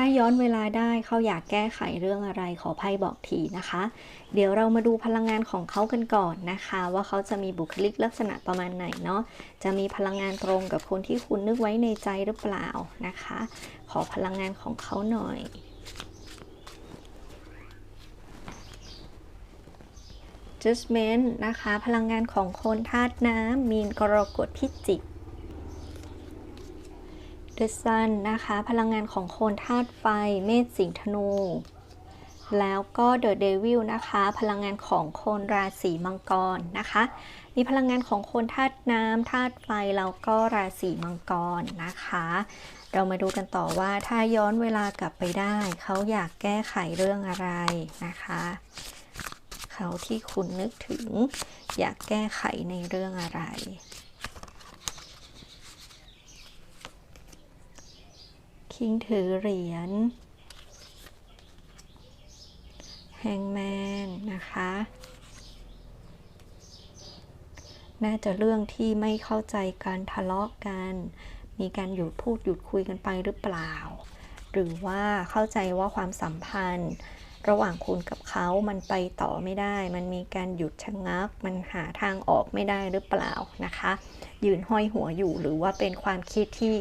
ถ้าย้อนเวลาได้เขาอยากแก้ไขเรื่องอะไรขอไพ่บอกทีนะคะ เดี๋ยวเรามาดูพลังงานของเขากันก่อนนะคะ ว่าเขาจะมีบุคลิกลักษณะประมาณไหนเนาะจะมีพลังงานตรงกับคนที่คุณนึกไว้ในใจหรือเปล่านะคะ ขอพลังงานของเขาหน่อย judgment นะคะ พลังงานของคนธาตุน้ำมีนกรกฎพิจิก The Sun นะคะ พลังงานของคนธาตุไฟ เมษสิงห์ธนู แล้วก็ The Devil นะคะ พลังงานของคนราศีมังกรนะคะ มีพลังงานของคนธาตุน้ำธาตุไฟ แล้วก็ราศีมังกรนะคะ เรามาดูกันต่อว่าถ้าย้อนเวลากลับไปได้ เขาอยากแก้ไขเรื่องอะไรนะคะ เขาที่คุณนึกถึงอยากแก้ไขในเรื่องอะไร คิงถือเหรียญแฮงแมนนะคะ น่าจะเรื่องที่ไม่เข้าใจการทะเลาะกัน มีการหยุดพูดหยุดคุยกันไปหรือเปล่า หรือว่าเข้าใจว่าความสัมพันธ์ ระหว่างคุณกับเขามันไปต่อไม่ได้ มันมีการหยุดชะงัก มันหาทางออกไม่ได้หรือเปล่านะคะ ยืนห้อยหัวอยู่หรือว่าเป็นความคิดที่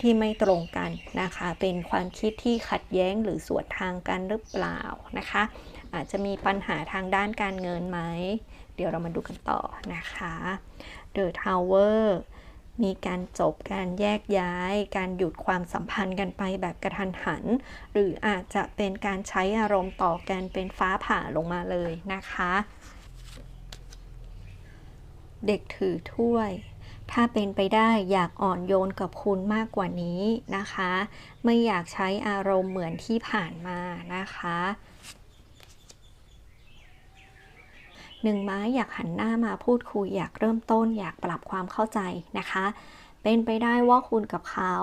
ที่ไม่ตรงกันนะคะ เป็นความคิดที่ขัดแย้งหรือสวนทางกันหรือเปล่านะคะ อาจจะมีปัญหาทางด้านการเงินไหม เดี๋ยวเรามาดูกันต่อนะคะ The Tower มีการจบการแยกย้าย การหยุดความสัมพันธ์กันไปแบบกระทันหัน หรืออาจจะเป็นการใช้อารมณ์ต่อกันเป็นฟ้าผ่าลงมาเลยนะคะ เด็กถือถ้วย ถ้าเป็นไปได้อยากอ่อนโยนกับคุณมากกว่านี้นะคะ ไม่อยากใช้อารมณ์เหมือนที่ผ่านมานะคะ หนึ่งไม้อยากหันหน้ามาพูดคุยอยากเริ่มต้น อยากปรับความเข้าใจนะคะ เป็นไปได้ว่าคุณกับเขา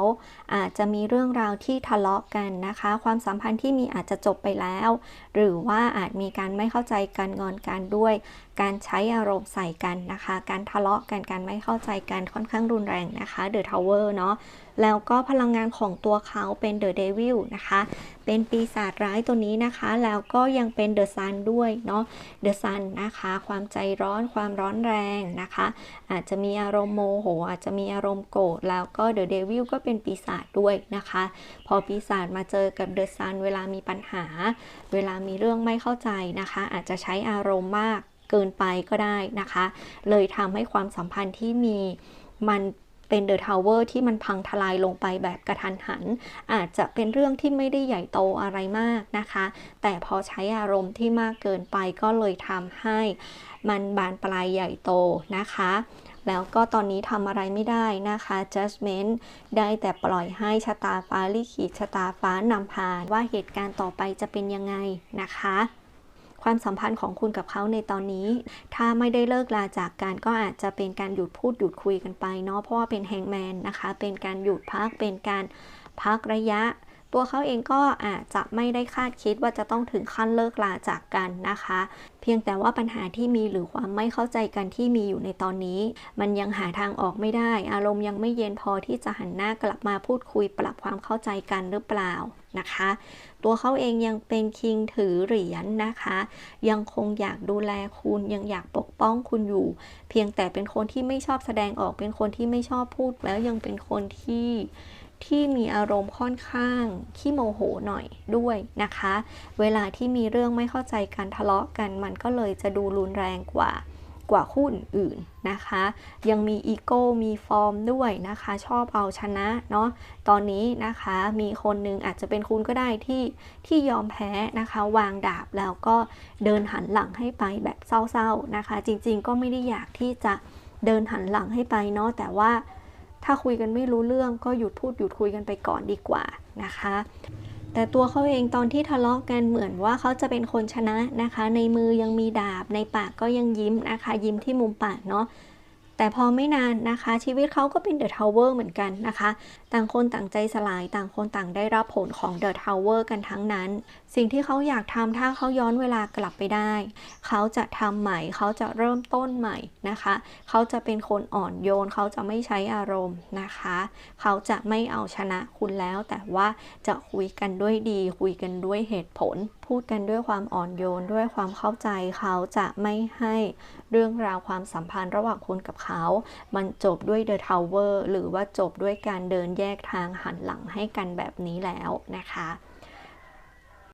อาจจะมีเรื่องราวที่ทะเลาะกันนะคะ ความสัมพันธ์ที่มีอาจจะจบไปแล้ว หรือว่าอาจมีการไม่เข้าใจกันงอนกันด้วย การใช้อารมณ์ใส่กันนะคะ การทะเลาะกันการไม่เข้าใจกันค่อนข้างรุนแรงนะคะเดอะทาวเวอร์เนาะแล้วก็พลังงานของตัวเขาเป็นเดอะเดวิลนะคะเป็นปีศาจร้ายตัวนี้นะคะ แล้วก็ยังเป็นเดอะซันด้วยเนาะเดอะซันนะคะ ความใจร้อนความร้อนแรงนะคะ อาจจะมีอารมณ์โมโห อาจจะมีอารมณ์โกรธแล้วก็เดอะเดวิลก็เป็นปีศาจด้วยนะคะ พอปีศาจมาเจอกับเดอะซันเวลามีปัญหา เวลามีเรื่องไม่เข้าใจนะคะ อาจจะใช้อารมณ์มากเกินไปก็ได้นะคะ เลยทำให้ความสัมพันธ์ที่มีมัน เป็นเดอะทาวเวอร์ที่มันพังทลายลงไปแบบกระทันหัน อาจจะเป็นเรื่องที่ไม่ได้ใหญ่โตอะไรมากนะคะ แต่พอใช้อารมณ์ที่มากเกินไปก็เลยทำให้มันบานปลายใหญ่โตนะคะแล้วก็ตอนนี้ทำอะไรไม่ได้นะคะ judgment ได้แต่ปล่อยให้ชะตาฟ้าลิขิตชะตาฟ้านำพาว่าเหตุการณ์ต่อไปจะเป็นยังไงนะคะ ความสัมพันธ์ของคุณกับเขาในตอนนี้ ถ้าไม่ได้เลิกลาจากกันก็อาจจะเป็นการหยุดพูดหยุดคุยกันไปเนาะเพราะว่าเป็นแฮงแมนนะคะ เป็นการหยุดพักเป็นการพักระยะ ตัวเขาเองก็อาจจะไม่ได้คาดคิดว่าจะต้องถึงขั้นเลิกลาจากกันนะคะ เพียงแต่ว่าปัญหาที่มีหรือความไม่เข้าใจกันที่มีอยู่ในตอนนี้ มันยังหาทางออกไม่ได้ อารมณ์ยังไม่เย็นพอที่จะหันหน้ากลับมาพูดคุยปรับความเข้าใจกันหรือเปล่านะคะ ตัวเขาเองยังเป็นคิงถือเหรียญนนะคะ ยังคงอยากดูแลคุณยังอยากปกป้องคุณอยู่ เพียงแต่เป็นคนที่ไม่ชอบแสดงออกเป็นคนที่ไม่ชอบพูดแล้วยังเป็นคนที่ ที่มีอารมณ์ค่อนข้างขี้โมโหหน่อยด้วยนะคะ เวลาที่มีเรื่องไม่เข้าใจกันทะเลาะกันมันก็เลยจะดูรุนแรงกว่ากว่าคู่อื่นนะคะ ยังมีอีโก้มีฟอร์มด้วยนะคะ ชอบเอาชนะเนาะตอนนี้นะคะมีคนหนึ่งอาจจะเป็นคุณก็ได้ที่ที่ยอมแพ้นะคะ วางดาบแล้วก็เดินหันหลังให้ไปแบบเศร้าๆนะคะ จริงๆก็ไม่ได้อยากที่จะเดินหันหลังให้ไปเนาะแต่ว่า ถ้าคุยกันไม่รู้เรื่องก็หยุดพูดหยุดคุยกันไปก่อนดีกว่านะคะ แต่ตัวเขาเองตอนที่ทะเลาะกันเหมือนว่าเขาจะเป็นคนชนะนะคะ ในมือยังมีดาบในปากก็ยังยิ้มนะคะ ยิ้มที่มุมปากเนาะ แต่พอไม่นานนะคะ ชีวิตเขาก็เป็นเดอะทาวเวอร์เหมือนกันนะคะ ต่างคนต่างใจสลายต่างคนต่างได้รับผลของเดอะทาวเวอร์กันทั้งนั้น สิ่งที่เขาอยากทำถ้าเขาย้อนเวลากลับไปได้ เขาจะทำใหม่ เขาจะเริ่มต้นใหม่นะคะ เขาจะเป็นคนอ่อนโยน เขาจะไม่ใช้อารมณ์นะคะ เขาจะไม่เอาชนะคุณแล้ว แต่ว่าจะคุยกันด้วยดี คุยกันด้วยเหตุผล พูดกันด้วยความอ่อนโยนด้วยความเข้าใจ เขาจะไม่ให้ เรื่องราวความสัมพันธ์ระหว่างคุณกับเขา มันจบด้วยเดอะทาวเวอร์หรือว่าจบด้วยการเดินแยกทางหันหลังให้กันแบบนี้แล้วนะคะ